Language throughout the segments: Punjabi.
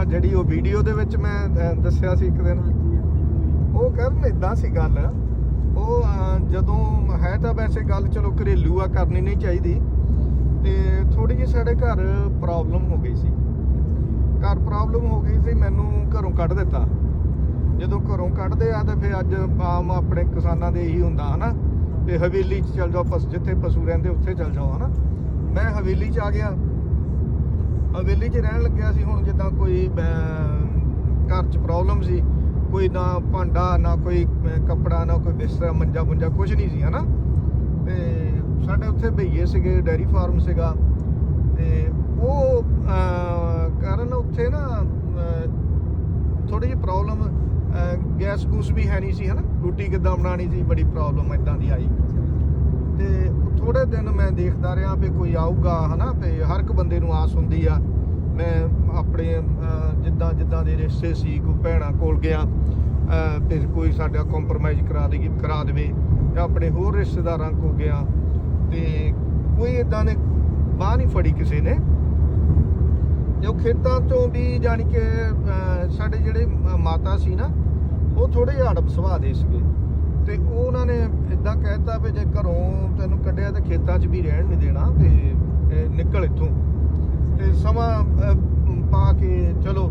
ਅੱਛਾ ਜਿਹੜੀ ਉਹ ਵੀਡੀਓ ਦੇ ਵਿੱਚ ਮੈਂ ਅਹ, ਦੱਸਿਆ ਸੀ ਇੱਕ ਦਿਨ। ਉਹ ਕਰਨ ਇਦਾਂ ਸੀ ਗੱਲ। ਉਹ ਅਹ, ਜਦੋਂ ਹੈ ਤਾਂ ਵੈਸੇ ਗੱਲ ਚਲੋ ਘਰੇਲੂ ਆ ਕਰਨੀ ਨਹੀਂ ਚਾਹੀਦੀ। ਤੇ ਥੋੜੀ ਜਿਹੀ ਸਾਡੇ ਘਰ ਪ੍ਰੋਬਲਮ ਹੋ ਗਈ ਸੀ। ਘਰ ਪ੍ਰੋਬਲਮ ਹੋ ਗਈ ਸੀ ਮੈਨੂੰ ਘਰੋਂ ਕੱਢ ਦਿੱਤਾ। ਜਦੋਂ ਘਰੋਂ ਕੱਢਦੇ ਆ ਤਾਂ ਫਿਰ ਅੱਜ ਆਮ ਆਪਣੇ ਕਿਸਾਨਾਂ ਦੇ ਇਹੀ ਹੁੰਦਾ ਹਨਾ? ਤੇ ਹਵੇਲੀ 'ਚ ਚਲ ਜਾਓ ਪਸ ਜਿੱਥੇ ਪਸ਼ੂ ਰਹਿੰਦੇ ਉੱਥੇ ਚਲ ਜਾਓ ਹਨਾ? ਮੈਂ ਹਵੇਲੀ 'ਚ ਆ ਗਿਆ। ਹਵੇਲੀ 'ਚ ਰਹਿਣ ਲੱਗਿਆ ਸੀ, ਹੁਣ ਜਿੱਦਾਂ ਕੋਈ ਘਰ 'ਚ ਪ੍ਰੋਬਲਮ ਸੀ, ਕੋਈ ਨਾ ਭਾਂਡਾ, ਨਾ ਕੋਈ ਕੱਪੜਾ, ਨਾ ਕੋਈ ਬਿਸਤਰਾ, ਮੰਜਾ ਮੁੰਜਾ ਕੁਝ ਨਹੀਂ ਸੀ, ਹਨਾ? ਤੇ ਸਾਡੇ ਉੱਥੇ ਭਈਏ ਸੀਗੇ, ਡੈਰੀ ਫਾਰਮ ਸੀਗਾ, ਤੇ ਉਹ ਕਾਰਨ ਉੱਥੇ ਨਾ ਥੋੜੀ ਜਿਹੀ ਪ੍ਰੋਬਲਮ ਗੈਸ ਗੂਸ ਵੀ ਹੈ ਨਹੀਂ ਸੀ, ਹਨਾ? ਰੋਟੀ ਕਿੱਦਾਂ ਬਣਾਣੀ ਸੀ, ਬੜੀ ਪ੍ਰੋਬਲਮ ਇਦਾਂ ਦੀ ਆਈ। ਤੇ ਥੋੜੇ ਦਿਨ ਮੈਂ ਦੇਖਦਾ ਰਿਹਾ ਵੀ ਕੋਈ ਆਊਗਾ ਹਨਾ ਤੇ ਹਰ ਇੱਕ ਬੰਦੇ ਨੂੰ ਆਸ ਹੁੰਦੀ ਆ। ਮੈਂ ਆਪਣੇ ਅਹ, ਜਿੱਦਾਂ ਜਿੱਦਾਂ ਦੇ ਰਿਸ਼ਤੇ ਸੀ ਕੋਈ ਭੈਣਾਂ ਕੋਲ ਗਿਆ ਤੇ ਕੋਈ ਸਾਡਾ ਕੰਪਰੋਮਾਈਜ਼ ਕਰਾ ਦੇਗੀ ਕਰਾ ਦੇਵੇ ਜਾਂ ਆਪਣੇ ਹੋਰ ਰਿਸ਼ਤੇਦਾਰਾਂ ਕੋਲ ਗਿਆ ਤੇ ਕੋਈ ਇਦਾਂ ਨੇ ਬਾਹ ਨਹੀਂ ਫੜੀ ਕਿਸੇ ਨੇ। ਜੋ ਖੇਤਾਂ ਤੋਂ ਵੀ ਜਾਣੀ ਕਿ ਅਹ, ਸਾਡੇ ਜਿਹੜੇ ਮਾਤਾ ਸੀ ਨਾ ਉਹ ਥੋੜੇ ਜਿਹਾ ਅੜਬ ਸੁਭਾਅ ਦੇ ਸੀਗੇ। ਤੇ ਉਹ ਉਹਨਾਂ ਨੇ ਇਦਾਂ ਕਹਿਤਾ ਵੀ ਜੇ ਘਰੋਂ ਤੈਨੂੰ ਕੱਢਿਆ ਤਾਂ ਖੇਤਾਂ 'ਚ ਵੀ ਰਹਿਣ ਨਹੀਂ ਦੇਣਾ ਤੇ ਨਿਕਲ ਇੱਥੋਂ। ਤੇ ਸਮਾਂ ਪਾ ਕੇ ਚਲੋ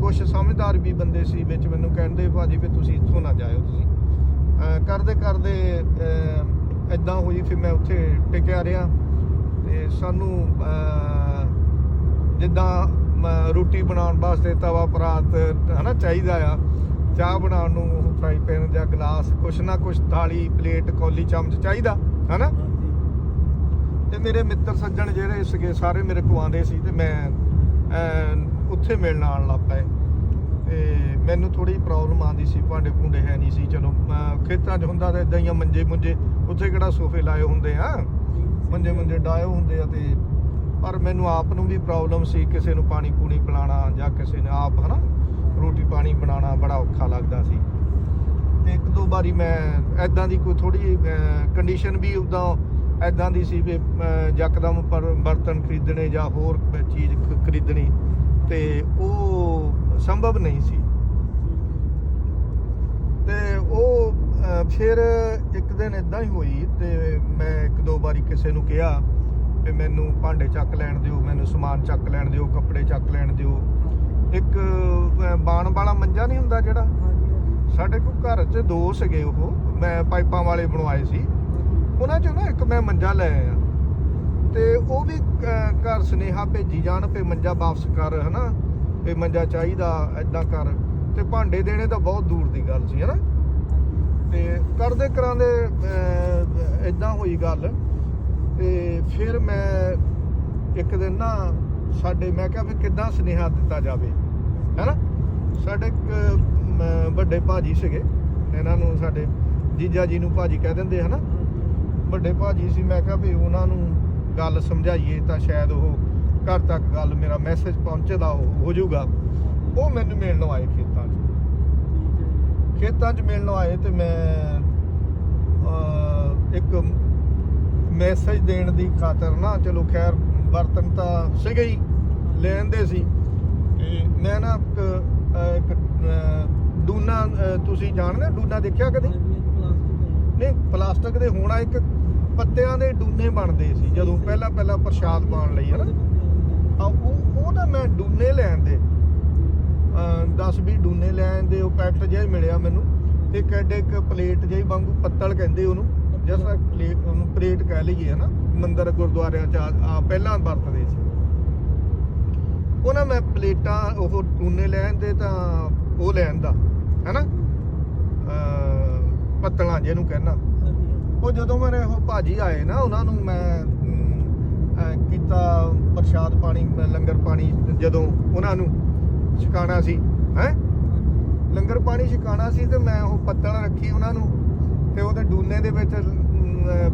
ਕੁਝ ਸਮਝਦਾਰ ਵੀ ਬੰਦੇ ਸੀ ਵਿੱਚ ਮੈਨੂੰ ਕਹਿੰਦੇ, ਭਾਜੀ, ਵੀ ਤੁਸੀਂ ਇੱਥੋਂ ਨਾ ਜਾਇਓ ਤੁਸੀਂ। ਕਰਦੇ ਕਰਦੇ ਇਦਾਂ ਹੋਈ, ਫਿਰ ਮੈਂ ਉੱਥੇ ਟਿਕਿਆ ਰਿਹਾ ਤੇ ਸਾਨੂੰ ਜਿੱਦਾਂ ਰੋਟੀ ਬਣਾਉਣ ਵਾਸਤੇ ਤਵਾ, ਪਰਾਤ, ਹਨਾ, ਚਾਹੀਦਾ ਆ। ਚਾਹ ਬਣਾਉਣ ਨੂੰ ਫਰਾਈ ਪੈਨ ਜਾਂ ਗਲਾਸ ਕੁਛ ਨਾ ਕੁਛ ਥਾਲੀ ਪਲੇਟ ਕੌਲੀ ਚਮਚ ਚਾਹੀਦਾ ਹਨਾ? ਤੇ ਮੇਰੇ ਮਿੱਤਰ ਸੱਜਣ ਜਿਹੜੇ ਸੀਗੇ ਸਾਰੇ ਮੇਰੇ ਕੋਲ ਆਉਂਦੇ ਸੀ ਤੇ ਮੈਂ ਉੱਥੇ ਮਿਲਣ ਆਉਣ ਲੱਗ ਪਏ। ਤੇ ਮੈਨੂੰ ਥੋੜੀ ਪ੍ਰੋਬਲਮ ਆਉਂਦੀ ਸੀ ਭਾਂਡੇ ਭੁੰਡੇ ਹੈ ਨਹੀਂ ਸੀ ਚਲੋ ਖੇਤਾਂ 'ਚ ਹੁੰਦਾ ਤਾਂ ਇਦਾਂ ਹੀ ਆ ਮੰਜੇ ਮੁੰਜੇ ਉੱਥੇ ਕਿਹੜਾ ਸੋਫੇ ਲਾਏ ਹੁੰਦੇ ਆ? ਮੰਜੇ ਮੁੰਜੇ ਡਾਏ ਹੁੰਦੇ ਆ ਤੇ ਪਰ ਮੈਨੂੰ ਆਪ ਨੂੰ ਵੀ ਪ੍ਰੋਬਲਮ ਸੀ ਕਿਸੇ ਨੂੰ ਪਾਣੀ ਪੂਣੀ ਪਿਲਾਣਾ ਜਾਂ ਕਿਸੇ ਨੇ ਆਪ ਹਨਾ? ਰੋਟੀ ਪਾਣੀ ਬਣਾਉਣਾ ਬੜਾ ਔਖਾ ਲੱਗਦਾ ਸੀ। ਤੇ ਇੱਕ ਦੋ ਵਾਰੀ ਮੈਂ ਐਦਾਂ ਦੀ ਕੋਈ ਥੋੜੀ ਕੰਡੀਸ਼ਨ ਵੀ ਉਦਾਂ ਐਦਾਂ ਦੀ ਸੀ ਵੀ ਯਕਦਮ ਪਰ ਬਰਤਨ ਖਰੀਦਣੇ ਜਾਂ ਹੋਰ ਚੀਜ਼ ਖਰੀਦਣੀ ਤੇ ਉਹ ਸੰਭਵ ਨਹੀਂ ਸੀ। ਤੇ ਉਹ ਫਿਰ ਇੱਕ ਦਿਨ ਇਦਾਂ ਹੀ ਹੋਈ ਤੇ ਮੈਂ ਇੱਕ ਦੋ ਵਾਰੀ ਕਿਸੇ ਨੂੰ ਕਿਹਾ ਵੀ ਮੈਨੂੰ ਭਾਂਡੇ ਚੱਕ ਲੈਣ ਦਿਓ, ਮੈਨੂੰ ਸਮਾਨ ਚੱਕ ਲੈਣ ਦਿਓ, ਕੱਪੜੇ ਚੱਕ ਲੈਣ ਦਿਓ। ਇੱਕ ਬਾਣ ਵਾਲਾ ਮੰਜਾ ਨਹੀਂ ਹੁੰਦਾ ਜਿਹੜਾ? ਸਾਡੇ ਕੋਲ ਘਰ 'ਚ ਦੋ ਸੀਗੇ ਉਹ। ਮੈਂ ਪਾਈਪਾਂ ਵਾਲੇ ਬਣਵਾਏ ਸੀ। ਉਹਨਾਂ 'ਚੋਂ ਨਾ ਇੱਕ ਮੈਂ ਮੰਜਾ ਲੈ ਆਇਆ। ਤੇ ਉਹ ਵੀ ਘਰ ਸੁਨੇਹਾ ਭੇਜੀ ਜਾਣ ਪੇ ਮੰਜਾ ਵਾਪਸ ਕਰ ਹਨਾ? ਵੀ ਮੰਜਾ ਚਾਹੀਦਾ ਐਦਾਂ ਕਰ। ਤੇ ਭਾਂਡੇ ਦੇਣੇ ਤਾਂ ਬਹੁਤ ਦੂਰ ਦੀ ਗੱਲ ਸੀ ਹਨਾ? ਤੇ ਕਰਦੇ ਕਰਾਂਦੇ ਇਦਾਂ ਹੋਈ ਗੱਲ। ਤੇ ਫਿਰ ਮੈਂ ਇੱਕ ਦਿਨ ਨਾ ਸਾਡੇ ਮੈਂ ਕਿਹਾ ਵੀ ਕਿੱਦਾਂ ਸੁਨੇਹਾ ਦਿੱਤਾ ਜਾਵੇ? ਹੈਨਾ? ਸਾਡੇ ਇੱਕ ਅਮ, ਵੱਡੇ ਭਾਜੀ ਸੀਗੇ। ਇਹਨਾਂ ਨੂੰ ਸਾਡੇ ਜੀਜਾ ਜੀ ਨੂੰ ਭਾਜੀ ਕਹਿ ਦਿੰਦੇ ਹਨਾ? ਵੱਡੇ ਭਾਜੀ ਸੀ ਮੈਂ ਕਿਹਾ ਵੀ ਉਹਨਾਂ ਨੂੰ ਗੱਲ ਸਮਝਾਈਏ ਤਾਂ ਸ਼ਾਇਦ ਉਹ ਘਰ ਤੱਕ ਗੱਲ ਮੇਰਾ ਮੈਸੇਜ ਪਹੁੰਚਦਾ ਹੋ ਹੋ ਜਾਊਗਾ। ਉਹ ਮੈਨੂੰ ਮਿਲਣ ਆਏ ਖੇਤਾਂ 'ਚ। ਖੇਤਾਂ 'ਚ ਮਿਲਣ ਆਏ ਤੇ ਮੈਂ ਇੱਕ ਮੈਸੇਜ ਦੇਣ ਦੀ ਖਾਤਰ ਨਾ ਚਲੋ ਖੈਰ ਬਰਤਨ ਤਾਂ ਸੀਗੇ ਹੀ ਲੈਣ ਦੇ ਸੀ। ਮੈਂ ਨਾ ਇੱਕ ਡੂਨਾ ਤੁਸੀਂ ਜਾਣਦੇ ਡੂਨਾ ਦੇਖਿਆ ਕਦੇ? ਨਹੀਂ ਪਲਾਸਟਿਕ ਦੇ ਹੋਣਾ ਇੱਕ ਪੱਤਿਆਂ ਦੇ ਡੂਨੇ ਬਣਦੇ ਸੀ ਜਦੋਂ ਪਹਿਲਾਂ ਪਹਿਲਾਂ ਪ੍ਰਸ਼ਾਦ ਪਾਉਣ ਲਈ ਹਨਾ? ਆ ਉਹ ਉਹ ਨਾ ਮੈਂ ਡੂਨੇ ਲੈਣ ਦੇ 10 20 ਡੂਨੇ ਲੈਣ ਦੇ ਉਹ ਪੈਕਟ ਜਿਹਾ ਮਿਲਿਆ ਮੈਨੂੰ ਤੇ ਇੱਕ ਐਡੇ ਇੱਕ ਪਲੇਟ ਜਿਹੀ ਵਾਂਗੂ ਪੱਤਲ ਕਹਿੰਦੇ ਉਹਨੂੰ ਜਿਸ ਤਰ੍ਹਾਂ ਪਲੇਟ ਉਹਨੂੰ ਪਲੇਟ ਕਹਿ ਲਈਏ ਹਨਾ? ਮੰਦਰ ਗੁਰਦੁਆਰਿਆਂ ਚ ਆ ਪਹਿਲਾਂ ਵਰਤਦੇ ਸੀ। ਉਹ ਨਾ ਮੈਂ ਪਲੇਟਾਂ ਉਹ ਡੂਨੇ ਲੈਣ ਦੇ ਤਾਂ ਉਹ ਲੈਣ ਦਾ, ਹੈਨਾ? ਅਹ ਪੱਤਲਾਂ ਜਿਹਨੂੰ ਕਹਿਣਾ। ਉਹ ਜਦੋਂ ਮੇਰੇ ਉਹ ਭਾਜੀ ਆਏ ਨਾ, ਉਹਨਾਂ ਨੂੰ ਮੈਂ ਕੀਤਾ ਪ੍ਰਸ਼ਾਦ ਪਾਣੀ ਲੰਗਰ ਪਾਣੀ ਜਦੋਂ ਉਹਨਾਂ ਨੂੰ ਛਕਾਣਾ ਸੀ, ਹੈ? ਲੰਗਰ ਪਾਣੀ ਛਕਾਣਾ ਸੀ ਤੇ ਮੈਂ ਉਹ ਪੱਤਲ ਰੱਖੀ ਉਹਨਾਂ ਨੂੰ ਤੇ ਉਹਦੇ ਡੂਨੇ ਦੇ ਵਿੱਚ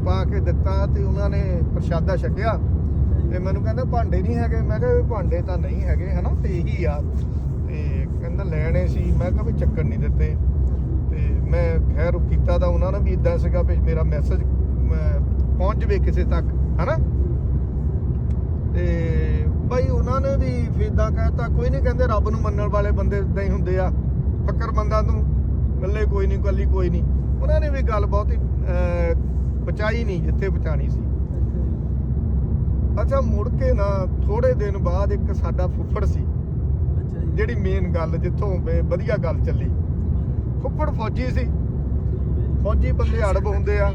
ਪਾ ਕੇ ਦਿੱਤਾ ਤੇ ਉਹਨਾਂ ਨੇ ਪ੍ਰਸ਼ਾਦਾ ਛਕਿਆ। ਤੇ ਮੈਨੂੰ ਕਹਿੰਦਾ ਭਾਂਡੇ ਨਹੀਂ ਹੈਗੇ। ਮੈਂ ਕਿਹਾ ਵੀ ਭਾਂਡੇ ਤਾਂ ਨਹੀਂ ਹੈਗੇ, ਹਨਾ? ਤੇ ਇਹੀ ਆ। ਤੇ ਕਹਿੰਦਾ ਲੈਣੇ ਸੀ। ਮੈਂ ਕਿਹਾ ਵੀ ਚੱਕਰ ਨਹੀਂ ਦਿੱਤੇ। ਤੇ ਮੈਂ ਖੈਰ ਕੀਤਾ ਤਾਂ ਉਹਨਾਂ ਨੇ ਵੀ ਇਦਾਂ ਸੀਗਾ ਵੀ ਮੇਰਾ ਮੈਸੇਜ ਪਹੁੰਚ ਜਵੇ ਕਿਸੇ ਤੱਕ, ਹਨਾ? ਤੇ ਭਾਈ ਉਹਨਾਂ ਨੇ ਵੀ ਫੇਦਾ ਕਹਿਤਾ, ਕੋਈ ਨਹੀਂ ਕਹਿੰਦੇ ਰੱਬ ਨੂੰ ਮੰਨਣ ਵਾਲੇ ਬੰਦੇ ਇਦਾਂ ਹੀ ਹੁੰਦੇ ਆ, ਫੱਕਰ ਬੰਦਾ ਨੂੰ ਗੱਲੇ ਕੋਈ ਨਹੀਂ ਕੱਲੀ ਕੋਈ ਨਹੀਂ। ਉਹਨਾਂ ਨੇ ਵੀ ਗੱਲ ਬਹੁਤੀ ਪਹੁੰਚਾਈ ਨਹੀਂ, ਜਿੱਥੇ ਪਹੁੰਚਾਣੀ ਸੀ। ਅੱਛਾ ਮੁੜ ਕੇ ਨਾ ਥੋੜੇ ਦਿਨ ਬਾਅਦ ਇੱਕ ਸਾਡਾ ਫੁੱਫੜ ਸੀ ਅੱਛਾ ਜੀ। ਜਿਹੜੀ ਮੇਨ ਗੱਲ ਜਿੱਥੋਂ ਵੀ ਵਧੀਆ ਗੱਲ ਚੱਲੀ। ਫੁੱਫੜ ਫੌਜੀ ਸੀ। ਫੌਜੀ ਬੰਦੇ ਅੜਬ ਹੁੰਦੇ ਆ।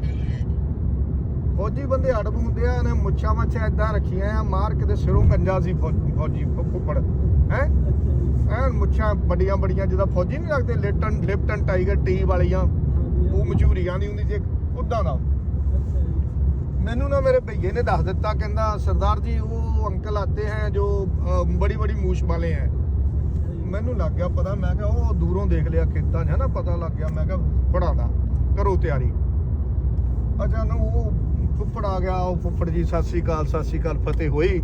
ਫੌਜੀ ਬੰਦੇ ਅੜਬ ਹੁੰਦੇ ਆ ਨੇ ਮੁੱਛਾਂ ਮੱਛਾਂ ਇਦਾਂ ਰੱਖੀਆਂ ਆ ਮਾਰ ਕੇ ਸਿਰੋਂ ਗੰਜਾ ਸੀ ਫੌ- ਫੌਜੀ ਫੁ- ਫੁੱਫੜ। ਹੈ? ਐਨ ਮੁੱਛਾਂ ਵੱਡੀਆਂ ਵੱਡੀਆਂ ਜਿਹਦਾ ਫੌਜੀ ਨਹੀਂ ਲੱਗਦੇ ਲਿਪਟਨ ਲਿਪਟਨ ਟਾਈਗਰ ਟੀ ਵਾਲੀਆਂ ਉਹ ਮਜੂਰੀਆਂ ਦੀ ਹੁੰਦੀ ਸੀ ਉਦਾਂ ਦਾ। ਮੈਨੂੰ ਨਾ ਮੇਰੇ ਭਈਏ ਨੇ ਦੱਸ ਦਿੱਤਾ, ਕਹਿੰਦਾ ਸਰਦਾਰ ਜੀ, ਉਹ ਅੰਕਲ ਆਤੇ ਹੈ ਜੋ ਬੜੀ ਬੜੀ ਮੂਛ ਵਾਲੇ ਹੈ। ਮੈਨੂੰ ਲੱਗ ਗਿਆ ਪਤਾ, ਮੈਂ ਕਿਹਾ ਉਹ ਦੂਰੋਂ ਦੇਖ ਲਿਆ, ਖੇਤਾਂ 'ਚ ਨਾ, ਪਤਾ ਲੱਗ ਗਿਆ, ਮੈਂ ਕਿਹਾ ਫੁੱਫੜ ਕਰੋ ਤਿਆਰੀ। ਅੱਛਾ ਉਹ ਫੁੱਫੜ ਆ ਗਿਆ, ਉਹ ਫੁੱਫੜ ਜੀ, ਸਤਿ ਸ੍ਰੀ ਅਕਾਲ, ਸਤਿ ਸ੍ਰੀ ਅਕਾਲ, ਫਤਿਹ ਹੋਈ।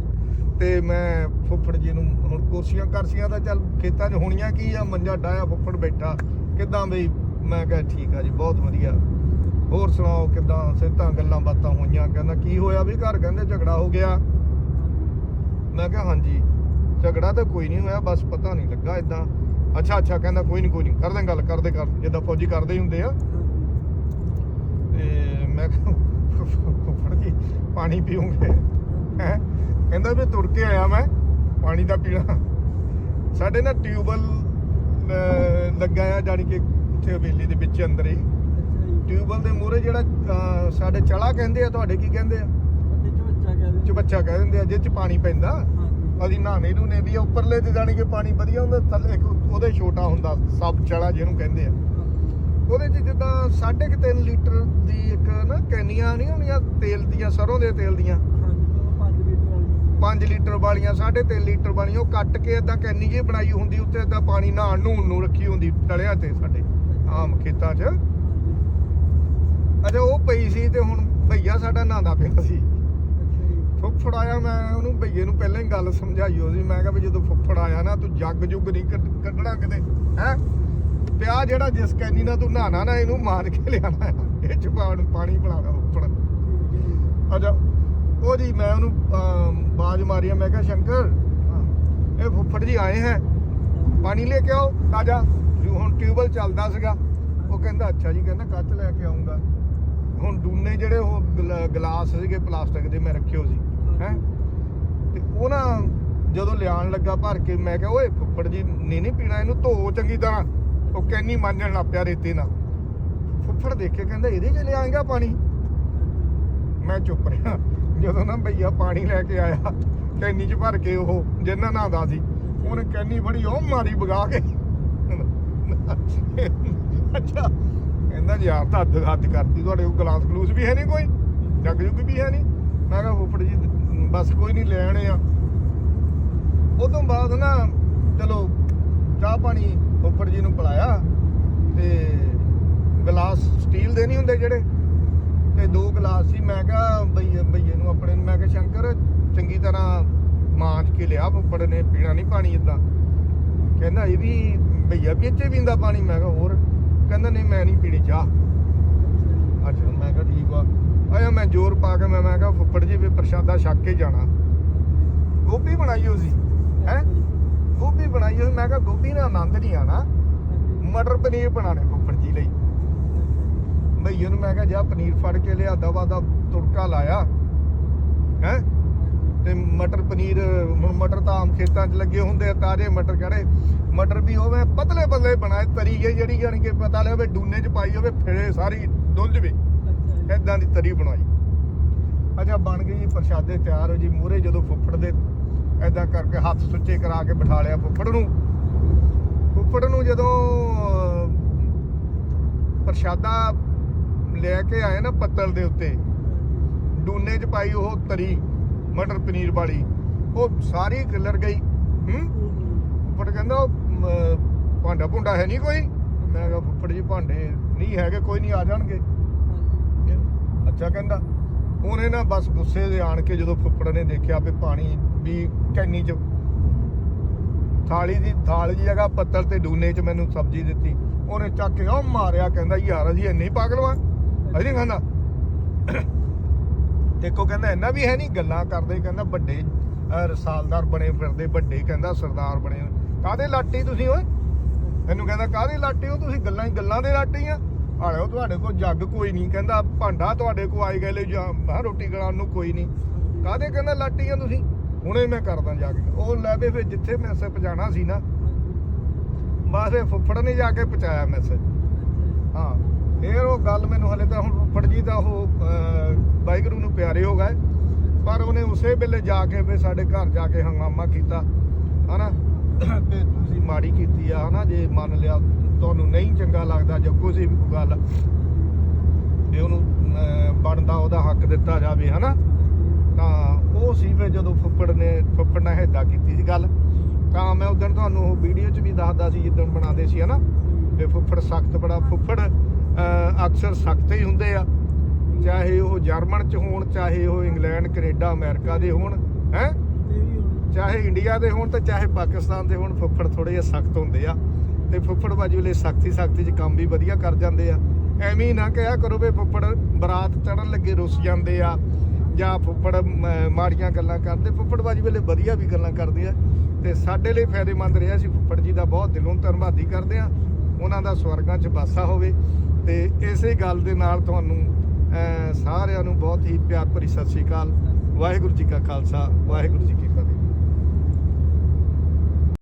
ਤੇ ਮੈਂ ਫੁੱਫੜ ਜੀ ਨੂੰ ਹੁਣ ਕੁਰਸੀਆਂ ਕਰਸੀਆਂ ਤਾਂ ਚੱਲ ਖੇਤਾਂ 'ਚ ਹੋਣੀਆਂ ਕੀ ਆ, ਮੰਜਾ ਡਾਇਆ ਫੁੱਫੜ ਬੈਠਾ। ਕਿਦਾਂ ਬਈ? ਮੈਂ ਕਿਹਾ ਠੀਕ ਆ ਜੀ, ਬਹੁਤ ਵਧੀਆ। ਹੋਰ ਸੁਣਾਓ ਕਿਦਾਂ? ਸਿੱਧਾਂ ਗੱਲਾਂ ਬਾਤਾਂ ਹੋਈਆਂ। ਕਹਿੰਦਾ, ਕੀ ਹੋਇਆ ਵੀ ਘਰ? ਕਹਿੰਦੇ, ਝਗੜਾ ਹੋ ਗਿਆ। ਮੈਂ ਕਿਹਾ, ਹਾਂਜੀ, ਝਗੜਾ ਤਾਂ ਕੋਈ ਨਹੀਂ ਹੋਇਆ, ਬਸ ਪਤਾ ਨਹੀਂ ਲੱਗਾ ਇਦਾਂ ਅੱਛਾ ਅੱਛਾ, ਕਹਿੰਦਾ, ਕੋਈ ਨਹੀਂ ਕੋਈ ਨਹੀਂ ਕਰਦੇ ਗੱਲ ਕਰਦੇ ਕਰ, ਜਿੱਦਾਂ ਫੌਜੀ ਕਰਦੇ ਹੀ ਹੁੰਦੇ ਆ। ਤੇ ਮੈਂ ਕਿਹਾ ਫੁੱਫੜ ਪਾਣੀ ਪੀਉਂਗੇ ਹੈ? ਕਹਿੰਦਾ, ਵੀ ਤੁਰ ਕੇ ਆਇਆ ਮੈਂ, ਪਾਣੀ ਦਾ ਪੀਣਾ। ਸਾਡੇ ਨਾ ਟਿਊਬਲ ਲੱਗਾ ਆ, ਜਾਣੀ ਕਿ ਉੱਥੇ ਹਵੇਲੀ ਦੇ ਵਿੱਚ ਅੰਦਰ ਹੀ। ਟਿਊਬਲ ਦੇ ਮੂਹਰੇ ਜਿਹੜਾ ਅਹ, ਸਾਡੇ ਚਲਾ ਕਹਿੰਦੇ ਆ ਤੁਹਾਡੇ ਕੀ ਕਹਿੰਦੇ ਆ? ਚਬੱਚਾ ਕਹਿ ਦਿੰਦੇ ਆ। ਜਿਹ ਚ ਪਾਣੀ ਪੈਂਦਾ। ਅਸੀਂ ਨਹਾਣੇ ਨੂੰ ਨੇ ਵੀ ਆ, ਉੱਪਰਲੇ ਤੇ ਜਾਣੀ ਕਿ ਪਾਣੀ ਵਧੀਆ ਹੁੰਦਾ ਥੱਲੇ ਇੱਕ ਉਹਦੇ ਛੋਟਾ ਹੁੰਦਾ ਸਬ ਚਲਾ ਜਿਹਨੂੰ ਕਹਿੰਦੇ ਆ। ਉਹਦੇ ਚ ਜਿੱਦਾਂ 3.5 ਲੀਟਰ ਦੀ ਇੱਕ ਨਾ ਕੈਨੀਆਂ ਨਹੀਂ ਹੁੰਦੀਆਂ ਤੇਲ ਦੀਆਂ ਸਰੋਂ ਦੇ ਤੇਲ ਦੀਆਂ। 5 ਲੀਟਰ ਵਾਲੀਆਂ 3.5 ਲੀਟਰ ਵਾਲੀਆਂ ਉਹ ਕੱਟ ਕੇ ਇਦਾਂ ਕੈਨੀ ਜਿਹੀ ਬਣਾਈ ਹੁੰਦੀ ਉੱਤੇ ਇਦਾਂ ਪਾਣੀ ਨਹਾਣ ਨੂੰ ਨੂੰ ਰੱਖੀ ਹੁੰਦੀ ਤਲਿਆਂ ਤੇ ਸਾਡੇ ਆਮ ਖੇਤਾਂ 'ਚ। ਅੱਛਾ ਉਹ ਪਈ ਸੀ ਤੇ ਹੁਣ ਭਈਆ ਸਾਡਾ ਨਹਾਉਂਦਾ ਪਿਆ ਸੀ। ਫੁੱਫੜ ਆਇਆ, ਮੈਂ ਉਹਨੂੰ ਭਈਏ ਨੂੰ ਪਹਿਲਾਂ ਹੀ ਗੱਲ ਸਮਝਾਈ ਹੋ ਸੀ ਮੈਂ ਕਿਹਾ ਵੀ ਜਦੋਂ ਫੁੱਫੜ ਆਇਆ ਨਾ, ਤੂੰ ਜੱਗ ਜੁਗ ਨਹੀਂ ਕੱਢਣਾ ਕਿਤੇ, ਹੈ? ਤੇ ਆ ਜਿਹੜਾ ਜਿਸ ਕੈਨੀ ਨਾਲ ਤੂੰ ਨਹਾਣਾ ਨਾ, ਇਹਨੂੰ ਮਾਰ ਕੇ ਲਿਆਣਾ ਇਹ ਚ ਪਾਣੀ ਪਿਲਾਣਾ ਫੁੱਫੜ। ਅੱਛਾ ਉਹ ਜੀ ਮੈਂ ਉਹਨੂੰ ਬਾਜ਼ ਮਾਰੀ ਮੈਂ ਕਿਹਾ, ਸ਼ੰਕਰ, ਇਹ ਫੁੱਫੜ ਜੀ ਆਏ ਹੈ। ਪਾਣੀ ਲੈ ਕੇ ਆਓ, ਤਾਜਾ। ਹੁਣ ਟਿਊਬਲ ਚੱਲਦਾ ਸੀਗਾ। ਉਹ ਕਹਿੰਦਾ, ਅੱਛਾ ਜੀ, ਕਹਿੰਦਾ, ਕੱਚ ਲੈ ਕੇ ਆਉਂਗਾ ਹੁਣ ਡੂਨੇ ਜਿਹੜੇ ਉਹ ਗਲਾ- ਗਲਾਸ ਸੀਗੇ ਪਲਾਸਟਿਕ ਦੇ ਮੈਂ ਰੱਖਿਓ ਸੀ ਹੈ? ਤੇ ਉਹ ਨਾ ਜਦੋਂ ਲਿਆਣ ਲੱਗਾ ਭਰ ਕੇ ਮੈਂ ਕਿਹਾ ਓਏ ਫੁੱਫੜ ਜੀ ਨੇ ਨਹੀਂ ਪੀਣਾ ਇਹਨੂੰ ਧੋ ਚੰਗੀ ਤਰ੍ਹਾਂ। ਉਹ ਕੈਨੀ ਮਾਂਜਣ ਲੱਗ ਪਿਆ ਰੇਤੇ ਨਾਲ। ਫੁੱਫੜ ਦੇਖ ਕੇ ਕਹਿੰਦਾ ਇਹਦੇ ਚ ਲਿਆਏਗਾ ਪਾਣੀ? ਮੈਂ ਚੁੱਪ ਰਿਹਾ। ਜਦੋਂ ਨਾ ਭਈਆ ਪਾਣੀ ਲੈ ਕੇ ਆਇਆ ਕੈਨੀ ਚ ਭਰ ਕੇ ਉਹ ਜਿੰਨਾ ਨਹਾਉਂਦਾ ਸੀ ਉਹਨੇ ਕੈਨੀ ਫੜੀ ਉਹ ਮਾਰੀ ਵਗਾ ਕੇ। ਅੱਛਾ ਕਹਿੰਦਾ ਜੀ, ਆਪ ਤਾਂ ਹੱਦ ਹੱਦ ਕਰਤੀ, ਤੁਹਾਡੇ ਕੋਲ ਗਲਾਸ ਗਲੂਸ ਵੀ ਹੈ ਨਹੀਂ ਕੋਈ? ਜੱਗ ਜੁਗ ਵੀ ਹੈ ਨਹੀਂ? ਮੈਂ ਕਿਹਾ, ਫੁੱਫੜ ਜੀ, ਬਸ ਕੋਈ ਨਹੀਂ, ਲੈ ਆਣੇ ਆ। ਉਦੋਂ ਬਾਅਦ ਨਾ, ਚਲੋ, ਚਾਹ ਪਾਣੀ ਫੁੱਫੜ ਜੀ ਨੂੰ ਪਿਲਾਇਆ ਤੇ ਗਲਾਸ ਸਟੀਲ ਦੇ ਨਹੀਂ ਹੁੰਦੇ ਜਿਹੜੇ? ਤੇ ਦੋ ਗਲਾਸ ਸੀ, ਮੈਂ ਕਿਹਾ, ਬਈਏ ਬਈਏ ਨੂੰ ਆਪਣੇ ਨੂੰ, ਮੈਂ ਕਿਹਾ, ਸ਼ੰਕਰ, ਚੰਗੀ ਤਰ੍ਹਾਂ ਮਾਂਜ ਕੇ ਲਿਆ, ਫੁੱਫੜ ਨੇ ਪੀਣਾ ਨਹੀਂ ਪਾਣੀ ਇਦਾਂ ਕਹਿੰਦਾ, ਇਹ ਵੀ ਭਈਆ ਵੀ ਇੱਥੇ ਪੀਂਦਾ ਪਾਣੀ? ਮੈਂ ਕਿਹਾ, ਹੋਰ? ਕਹਿੰਦਾ, ਨਹੀਂ, ਮੈਂ ਨਹੀਂ ਪੀਣੀ ਚਾਹ। ਅੱਛਾ ਮੈਂ ਕਿਹਾ, ਠੀਕ ਆ। ਆਇਆ, ਮੈਂ ਜ਼ੋਰ ਪਾ ਕੇ, ਮੈਂ ਮੈਂ ਕਿਹਾ, ਫੁੱਫੜ ਜੀ, ਵੀ ਪ੍ਰਸ਼ਾਦਾ ਛੱਕ ਕੇ ਜਾਣਾ। ਗੋਭੀ ਬਣਾਈ ਹੋਈ ਸੀ, ਹੈ? ਗੋਭੀ ਬਣਾਈ ਹੋਈ, ਮੈਂ ਕਿਹਾ, ਗੋਭੀ ਨਾਲ ਆਨੰਦ ਨਹੀਂ ਆਣਾ। ਮਟਰ ਪਨੀਰ ਬਣਾਣੇ ਫੁੱਫੜ ਜੀ ਲਈ। ਭਈਏ ਨੂੰ ਮੈਂ ਕਿਹਾ, ਜਾ, ਪਨੀਰ ਫੜ ਕੇ ਲਿਆ, ਦਵਾ ਦਾ ਤੁੜਕਾ ਲਾਇਆ। ਹੈ? ਤੇ ਮਟਰ ਪਨੀਰ ਹੁਣ ਮਟਰ ਤਾਂ ਆਮ ਖੇਤਾਂ 'ਚ ਲੱਗੇ ਹੁੰਦੇ ਆ ਤਾਜ਼ੇ ਮਟਰ ਕਿਹੜੇ? ਮਟਰ ਵੀ ਹੋਵੇ ਪਤਲੇ ਪਤਲੇ ਬਣਾਏ ਤਰੀ ਜਿਹੀ ਜਿਹੜੀ ਜਾਣੀ ਕਿ ਪਤਾ ਲੱਗੇ ਡੂਨੇ 'ਚ ਪਾਈ ਹੋਵੇ ਫਿਰੇ ਸਾਰੀ ਡੁੱਲ ਜਵੇ ਇਦਾਂ ਦੀ ਤਰੀ ਬਣਾਈ। ਅੱਛਾ ਬਣ ਗਈ ਜੀ ਪ੍ਰਸ਼ਾਦੇ ਤਿਆਰ ਹੋ ਜੀ ਮੂਰੇ ਜਦੋਂ ਫੁੱਫੜ ਦੇ ਐਦਾਂ ਕਰਕੇ ਹੱਥ ਸੁੱਚੇ ਕਰਾ ਕੇ ਬਿਠਾ ਲਿਆ ਫੁੱਫੜ ਨੂੰ। ਫੁੱਫੜ ਨੂੰ ਜਦੋਂ ਪ੍ਰਸ਼ਾਦਾ ਲੈ ਕੇ ਆਏ ਨਾ ਪੱਤਲ ਦੇ ਉੱਤੇ ਡੂਨੇ 'ਚ ਪਾਈ ਉਹ ਤਰੀ ਮਟਰ ਪਨੀਰ ਵਾਲੀ, ਉਹ ਸਾਰੀ ਕਿਲਰ ਗਈ। ਹੂੰ? ਫੁੱਫੜ ਕਹਿੰਦਾ ਭਾਂਡਾ ਭੁੰਡਾ ਹੈ ਨਹੀਂ ਕੋਈ? ਮੈਂ ਕਿਹਾ, ਫੁੱਫੜ ਜੀ, ਭਾਂਡੇ ਨਹੀਂ ਹੈਗੇ, ਕੋਈ ਨਹੀਂ ਆ ਜਾਣਗੇ। ਅੱਛਾ ਕਹਿੰਦਾ, ਹੁਣ ਇਹਨਾਂ ਬਸ ਗੁੱਸੇ ਦੇ ਆਣ ਕੇ ਜਦੋਂ ਫੁੱਫੜ ਨੇ ਦੇਖਿਆ ਵੀ ਪਾਣੀ ਵੀ ਕੈਨੀ 'ਚ, ਥਾਲੀ ਦੀ ਥਾਲ ਦੀ ਜਗ੍ਹਾ ਪੱਤਲ ਤੇ ਡੂਨੇ 'ਚ ਮੈਨੂੰ ਸਬਜ਼ੀ ਦਿੱਤੀ। ਉਹਨੇ ਚੱਕ ਕੇ ਉਹ ਮਾਰਿਆ, ਕਹਿੰਦਾ, ਯਾਰ, ਅਸੀਂ ਇੰਨੇ ਹੀ ਪਾਗਲ ਵਾਂ। ਅਸੀਂ ਨਹੀਂ ਖਾਂਦਾ। ਦੇਖੋ ਕਹਿੰਦਾ, ਇੰਨਾ ਵੀ ਹੈ ਨਹੀਂ, ਗੱਲਾਂ ਕਰਦੇ, ਕਹਿੰਦਾ ਵੱਡੇ ਰਸਾਲਦਾਰ ਬਣੇ ਫਿਰਦੇ, ਵੱਡੇ, ਕਹਿੰਦਾ ਸਰਦਾਰ ਬਣੇ। ਕਾਦੇ ਲਾਟੀ ਤੁਸੀਂ ਓਏ? ਇਹਨੂੰ ਕਹਿੰਦਾ ਕਾਦੇ ਲਾਟੀ ਹੋ ਤੁਸੀਂ ਗੱਲਾਂ ਹੀ ਗੱਲਾਂ ਦੇ ਲਾਟੀ ਆ। ਆਲਿਓ ਤੁਹਾਡੇ ਕੋਲ ਜੱਗ ਕੋਈ ਨਹੀਂ, ਕਹਿੰਦਾ ਭਾਂਡਾ ਤੁਹਾਡੇ ਕੋਲ ਆਈ ਗਏ ਲੈ, ਜਾਂ ਰੋਟੀ ਖਾਣ ਨੂੰ ਕੋਈ ਨਹੀਂ। ਕਾਦੇ ਕਹਿੰਦਾ ਲਾਟੀ ਆ ਤੁਸੀਂ? ਹੁਣੇ ਮੈਂ ਕਰਦਾ ਜਾ ਕੇ। ਉਹ ਲੈ ਦੇ ਫਿਰ ਜਿੱਥੇ ਮੈਸੇਜ ਪਹੁੰਚਾਣਾ ਸੀ ਨਾ, ਬਸ ਫੁੱਫੜ ਨੇ ਜਾ ਕੇ ਪਹੁੰਚਾਇਆ ਮੈਸੇਜ ਹਾਂ। ਇਹ ਉਹ ਗੱਲ ਮੈਨੂੰ ਹਲੇ ਤਾਂ ਹੁਣ ਫੁੱਫੜ ਜੀ ਦਾ ਉਹ ਵਾਹਿਗੁਰੂ ਨੂੰ ਪਿਆਰੇ ਹੋ ਗਏ। ਪਰ ਉਹਨੇ ਉਸੇ ਵੇਲੇ ਜਾ ਕੇ ਵੀ ਸਾਡੇ ਘਰ ਜਾ ਕੇ ਹੰਗਾਮਾ ਕੀਤਾ, ਹਨਾ? ਤੇ ਤੁਸੀਂ ਮਾੜੀ ਕੀਤੀ ਆ, ਹਨਾ? ਜੇ ਮੰਨ ਲਿਆ ਤੁਹਾਨੂੰ ਨਹੀਂ ਚੰਗਾ ਲੱਗਦਾ, ਜਾਂ ਕੋਈ ਵੀ ਗੱਲ, ਤੇ ਉਹਨੂੰ ਬਣਦਾ ਉਹਦਾ ਹੱਕ ਦਿੱਤਾ ਜਾਵੇ, ਹਨਾ? ਤਾਂ ਉਹ ਸੀ ਫਿਰ ਜਦੋਂ ਫੁੱਫੜ ਨੇ, ਫੁੱਫੜ ਨਾਲ ਹੇਦਾ ਕੀਤੀ ਸੀ ਗੱਲ। ਤਾਂ ਮੈਂ ਉਦੋਂ ਤੁਹਾਨੂੰ ਉਹ ਵੀਡੀਓ 'ਚ ਵੀ ਦੱਸਦਾ ਸੀ, ਜਿੱਦਣ ਬਣਾਉਂਦੇ ਸੀ, ਹਨਾ? ਤੇ ਫੁੱਫੜ ਸਖਤ ਬੜਾ ਫੁੱਫੜ ਅਕਸਰ ਸਖਤ ਹੀ ਹੁੰਦੇ ਆ। ਚਾਹੇ ਉਹ ਜਰਮਨ 'ਚ ਹੋਣ ਚਾਹੇ ਉਹ ਇੰਗਲੈਂਡ ਕੈਨੇਡਾ ਅਮਰੀਕਾ ਦੇ ਹੋਣ ਹੈ? ਚਾਹੇ ਇੰਡੀਆ ਦੇ ਹੋਣ ਤੇ ਚਾਹੇ ਪਾਕਿਸਤਾਨ ਦੇ ਹੋਣ ਫੁੱਫੜ ਥੋੜੇ ਜਿਹਾ ਸਖਤ ਹੁੰਦੇ ਆ। ਤੇ ਫੁੱਫੜ ਬਾਜੂ ਵੇਲੇ ਸਖਤੀ ਸਖਤੀ 'ਚ ਕੰਮ ਵੀ ਵਧੀਆ ਕਰ ਜਾਂਦੇ ਆ। ਐਵੇਂ ਹੀ ਨਾ ਕਿਹਾ ਕਰੋ ਵੀ ਫੁੱਫੜ ਬਰਾਤ ਚੜਨ ਲੱਗੇ ਰੁੱਸ ਜਾਂਦੇ ਆ ਜਾਂ ਫੁੱਫੜ ਮਾੜੀਆਂ ਗੱਲਾਂ ਕਰਦੇ। ਫੁੱਫੜ ਬਾਜੂ ਵੇਲੇ ਵਧੀਆ ਵੀ ਗੱਲਾਂ ਕਰਦੇ ਆ। ਤੇ ਸਾਡੇ ਲਈ ਫਾਇਦੇਮੰਦ ਰਿਹਾ ਸੀ ਫੁੱਫੜ ਜੀ ਦਾ ਬਹੁਤ ਦਿਲੋਂ ਧੰਨਵਾਦੀ ਕਰਦੇ ਆ। ਉਹਨਾਂ ਦਾ ਸਵਰਗਾਂ 'ਚ ਵਾਸਾ ਹੋਵੇ। ਤੇ ਇਸੇ ਗੱਲ ਦੇ ਨਾਲ ਤੁਹਾਨੂੰ ਸਾਰਿਆਂ ਨੂੰ ਬਹੁਤ ਹੀ ਪਿਆਰ ਭਰੀ ਸਤਿ ਸ਼੍ਰੀ ਅਕਾਲ। ਵਾਹਿਗੁਰੂ ਜੀ ਕਾ ਖਾਲਸਾ, ਵਾਹਿਗੁਰੂ ਜੀ ਕੀ ਫਤਿਹ।